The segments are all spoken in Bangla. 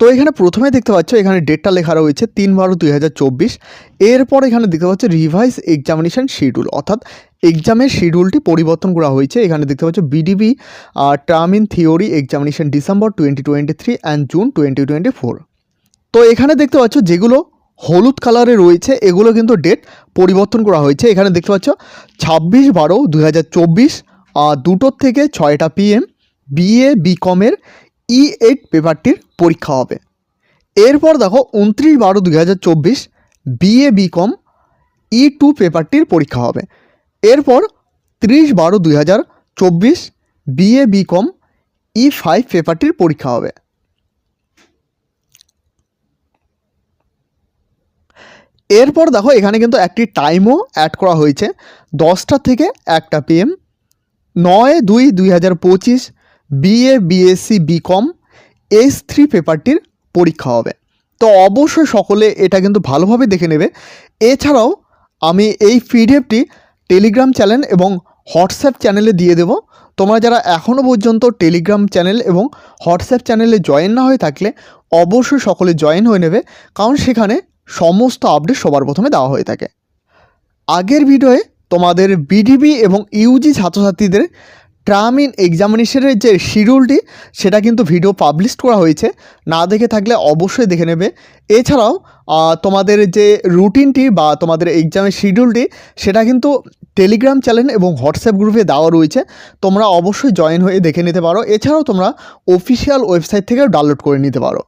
তো এখানে প্রথমে দেখতে পাচ্ছ, এখানে ডেটটা লেখা রয়েছে তিন বারো দুই হাজার চব্বিশ। এরপর এখানে দেখতে পাচ্ছ রিভাইস এক্সামিনেশন শিডিউল অর্থাৎ এক্সামের শিডিউলটি পরিবর্তন করা হয়েছে। এখানে দেখতে পাচ্ছ BDB term in theory examination December twenty twenty three and June twenty twenty four তো এখানে দেখতে পাচ্ছ যেগুলো হলুদ কালারে রয়েছে, এগুলো কিন্তু ডেট পরিবর্তন করা হয়েছে। এখানে দেখতে পাচ্ছ ছাব্বিশ বারো দু হাজার চব্বিশ দুটোর থেকে ছয়টা পিএম বিএ বিকমের ই এইট পেপারটির পরীক্ষা হবে। এরপর দেখো উনত্রিশ বারো দুই হাজার চব্বিশ বিএ বিকম ই টু পেপারটির পরীক্ষা হবে। এরপর ত্রিশ বারো দুই হাজার চব্বিশ বিএ বিকম ই ফাইভ পেপারটির পরীক্ষা হবে। এরপর দেখো এখানে কিন্তু একটি টাইমও অ্যাড করা হয়েছে। দশটা থেকে একটা পিএম নয় দুই দুই হাজার পঁচিশ BA BSc BCom S three পেপারটির পরীক্ষা হবে। তো অবশ্যই সকলে এটা কিন্তু ভালোভাবে দেখে নেবে। এছাড়াও আমি এই পিডিএফটি টেলিগ্রাম চ্যানেল এবং হোয়াটসঅ্যাপ চ্যানেলে দিয়ে দেবো। তোমরা যারা এখনও পর্যন্ত টেলিগ্রাম চ্যানেল এবং হোয়াটসঅ্যাপ চ্যানেলে জয়েন না হয়ে থাকলে অবশ্যই সকলে জয়েন হয়ে নেবে, কারণ সেখানে সমস্ত আপডেট সবার প্রথমে দেওয়া হয়ে থাকে। আগের ভিডিওয়ে তোমাদের বিডিবি এবং ইউজি ছাত্রছাত্রীদের ট্রাম ইন এক্সামিনেশনের যে শিডিউলটি, সেটা কিন্তু ভিডিও পাবলিশ করা হয়েছে। না দেখে থাকলে অবশ্যই দেখে নেবে। এছাড়াও তোমাদের যে রুটিনটি বা তোমাদের এক্সামের শিডিউলটি, সেটা কিন্তু টেলিগ্রাম চ্যানেল এবং হোয়াটসঅ্যাপ গ্রুপে দেওয়া রয়েছে। তোমরা অবশ্যই জয়েন হয়ে দেখে নিতে পারো। এছাড়াও তোমরা অফিসিয়াল ওয়েবসাইট থেকেও ডাউনলোড করে নিতে পারো।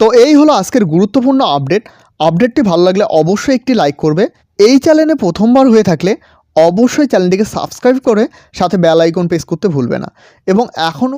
তো এই হলো আজকের গুরুত্বপূর্ণ আপডেট আপডেটটি ভালো লাগলে অবশ্যই একটি লাইক করবে। এই চ্যানেলে প্রথমবার হয়ে থাকলে অবশ্যই চ্যানেলটিকে সাবস্ক্রাইব করে সাথে বেল আইকন প্রেস করতে ভুলবে না। এবং এখনও